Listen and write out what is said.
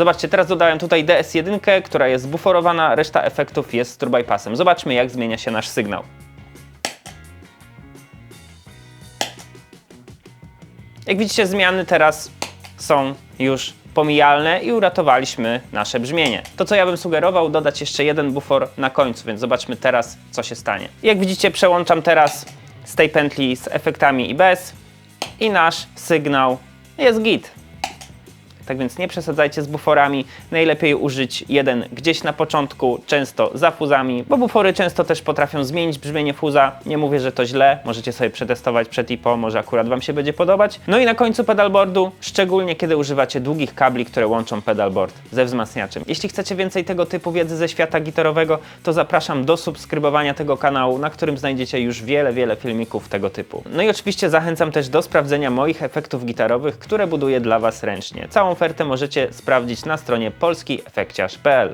Zobaczcie, teraz dodałem tutaj DS1, która jest zbuforowana, reszta efektów jest z turbypassem. Zobaczmy, jak zmienia się nasz sygnał. Jak widzicie, zmiany teraz są już pomijalne i uratowaliśmy nasze brzmienie. To, co ja bym sugerował, dodać jeszcze jeden bufor na końcu, więc zobaczmy teraz, co się stanie. Jak widzicie, przełączam teraz z tej pętli z efektami i bez i nasz sygnał jest git. Tak więc nie przesadzajcie z buforami. Najlepiej użyć jeden gdzieś na początku, często za fuzami, bo bufory często też potrafią zmienić brzmienie fuza. Nie mówię, że to źle, możecie sobie przetestować przed i po, może akurat Wam się będzie podobać. No i na końcu pedalboardu, szczególnie kiedy używacie długich kabli, które łączą pedalboard ze wzmacniaczem. Jeśli chcecie więcej tego typu wiedzy ze świata gitarowego, to zapraszam do subskrybowania tego kanału, na którym znajdziecie już wiele, wiele filmików tego typu. No i oczywiście zachęcam też do sprawdzenia moich efektów gitarowych, które buduję dla Was ręcznie. Całą ofertę możecie sprawdzić na stronie polskiefekciarz.pl.